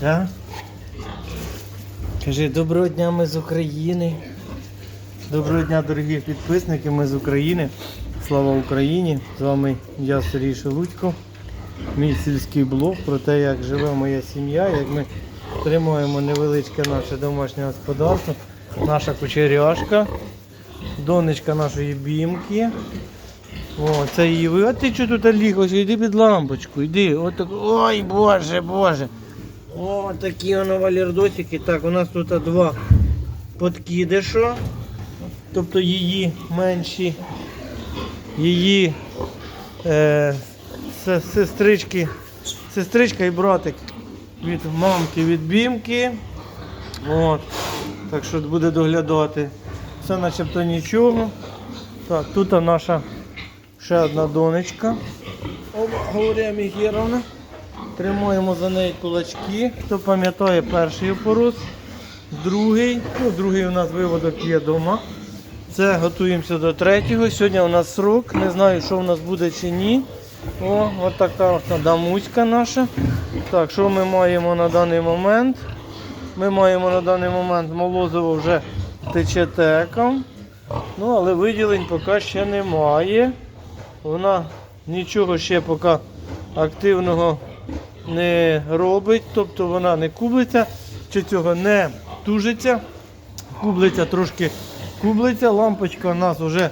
Так? Кажи, доброго дня, ми з України. Доброго дня, дорогі підписники, ми з України. Слава Україні! З вами я Сергій Шелудько. Мій сільський блог про те, як живе моя сім'я, як ми тримаємо невеличке наше домашнє господарство, наша кучеряшка, донечка нашої бімки. О, це її ви. А ти що тут ліг? Ось йди під лампочку, йди. От так. Ой, боже, боже. О, такі воно валердосики. Так, у нас тут два подкидиша. Тобто її менші, її е, сестрички, сестричка і братик від мамки, від бімки. От. Так що буде доглядати. Все начебто нічого. Так, тут наша ще одна донечка. Оба, Говоря Мігіровна. Тримаємо за неї кулачки. Хто пам'ятає перший опорос, другий. Ну, другий у нас виводок є вдома. Це готуємося до третього. Сьогодні у нас срок. Не знаю, що у нас буде чи ні. О, от така дамуська наша. Так, що ми маємо на даний момент? Ми маємо на даний момент молозиво вже тече теком. Ну, але виділень поки ще немає. Вона нічого ще поки активного не робить, тобто вона не кублиться, чи цього не тужиться. Кублиця трошки кублиться, лампочка у нас вже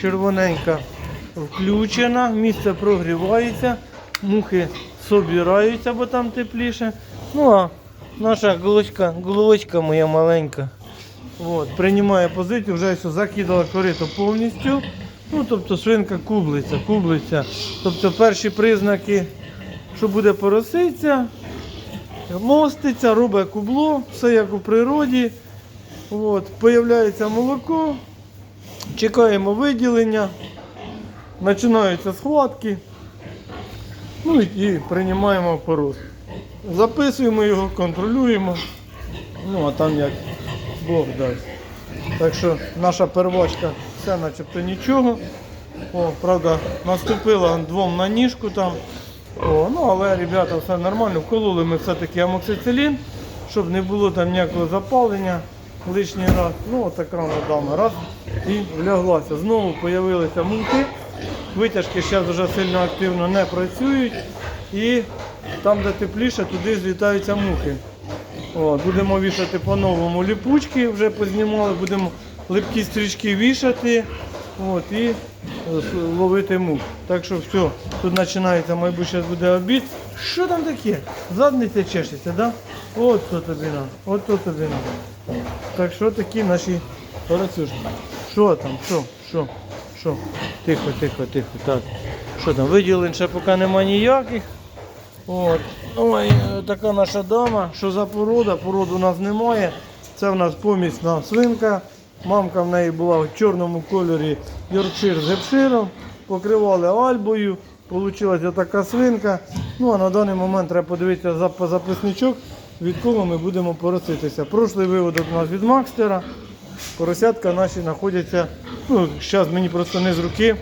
червоненька включена, місце прогрівається, мухи собираються, бо там тепліше. Ну а наша головочка, головочка моя маленька. От, приймає позицію, вже все закидала корито повністю. Ну, тобто свинка кублиться, кублиться. Тобто перші признаки, що буде поросиця, моститься, робить кубло, все як у природі. От, появляється молоко, чекаємо виділення, починаються схватки. Ну і, приймаємо порос. Записуємо його, контролюємо. Ну, а там як Бог дасть. Так що наша первочка все начебто нічого. О, правда, наступила двом на ніжку там. О, ну але ребята, все нормально. Вкололи ми все-таки амоксицилін, щоб не було там ніякого запалення лишній раз. Ну, отак рано дама раз і вляглася. Знову з'явилися мухи. Витяжки зараз вже сильно активно не працюють. І там, де тепліше, туди злітаються мухи. О, будемо вішати по-новому ліпучки, вже познімали, будемо липкі стрічки вішати от, і е, ловити мух. Так що все, тут починається, мабуть, зараз буде обід. Що там таке? Задниця чешеться, да? От то тобі на, от то тобі на. Так що такі наші поросюшки. Що там? Що? Що? Що? Тихо, тихо, тихо. Так. Що там? Виділень ще поки нема ніяких. От. Ой, е, така наша дама. Що за порода? Породу у нас немає. Це в нас помісна свинка. Мамка в неї була в чорному кольорі Йоркшир з гепширом. Покривали альбою. Получилася така свинка. Ну а на даний момент треба подивитися за записничок, від кого ми будемо пороситися. Прошлий виводок у нас від Макстера. Поросятка наші знаходяться. Ну, зараз мені просто не з руки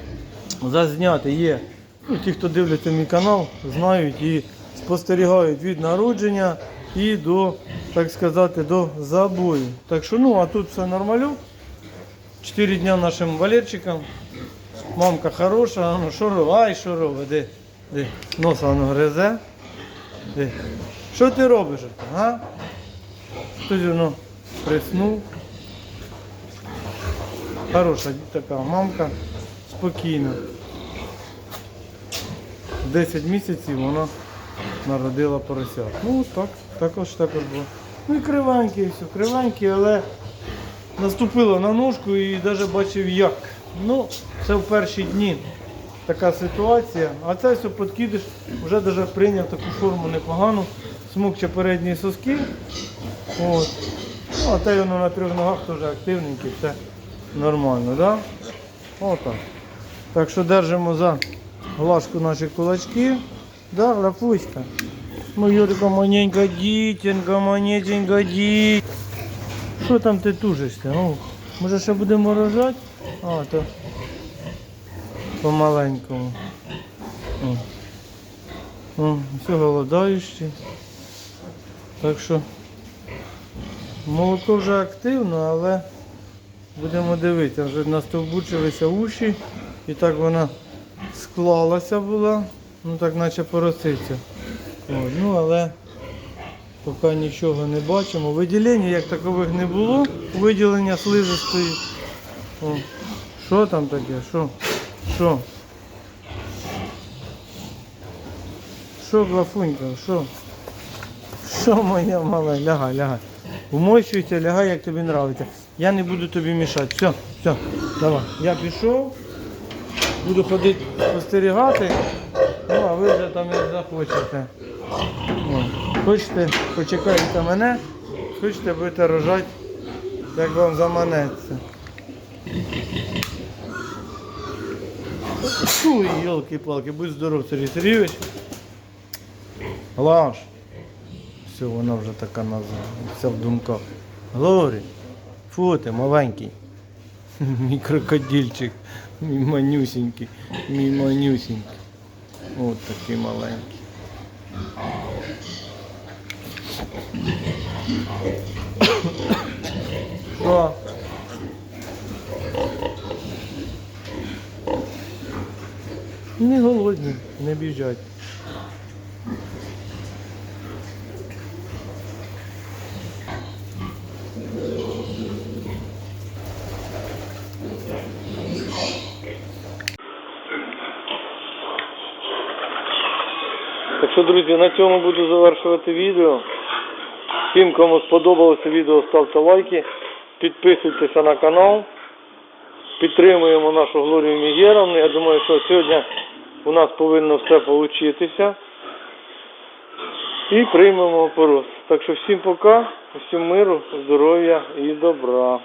зазняти є. Ну, ті, хто дивляться мій канал, знають і спостерігають від народження і до, так сказати, до забою. Так що, ну, а тут все нормалю. Чотири дня нашим Валерчикам. Мамка хороша, а ну робить? Ай, що робить? Де? Де? Носа воно гризе. Що ти робиш? А? Хтось воно приснув. Хороша така мамка, спокійна. 10 місяців вона народила поросят. Ну так, також також було. Ну і кривенькі, все, кривенькі, але наступила на ножку і навіть бачив як. Ну, це в перші дні така ситуація. А це все підкидиш, вже навіть прийняв таку форму непогану. Смокче передні соски. От. Ну, а те воно на трьох ногах теж активненький, все нормально, да? Отак. Так що держимо за глажку наші кулачки. Да, Рафуська? Ну, Юрика, маненька дітенька, маненька діть. Що там ти тужишся? О, може ще будемо рожати? А, то помаленькому. Все голодаючі. Так що молоко вже активно, але будемо дивитися, вже настовбучилися уші і так вона склалася була, ну так наче пороситься. Ну але поки нічого не бачимо. Виділення як такових не було, виділення слизистої. О, що там таке? Що? Що? Що, Глафунька, що? Що моя мала? Лягай, лягай. Умощуйся, лягай, як тобі нравиться. Я не буду тобі мішати. Все, все, давай. Я пішов, буду ходити спостерігати. Ну, а ви вже там як захочете. О, Хочете, почекайте мене, хочете будете рожати, як вам заманеться. Фу, елки-палки, будь здоров, Сергій Сергійович. Глаш. Все, вона вже така назва, вся в думках. Глорі, фу ти, маленький. Мій крокодильчик, мій манюсенький, мій манюсенький. От такий маленький. Що? Не голодні, не біжать. Так що, друзі, на цьому буду завершувати відео. Всім, кому сподобалося відео, ставте лайки, підписуйтеся на канал. Підтримуємо нашу Глорію Мігєровну. Я думаю, що сьогодні у нас повинно все вийти. І приймемо опорос. Так що всім пока, всім миру, здоров'я і добра.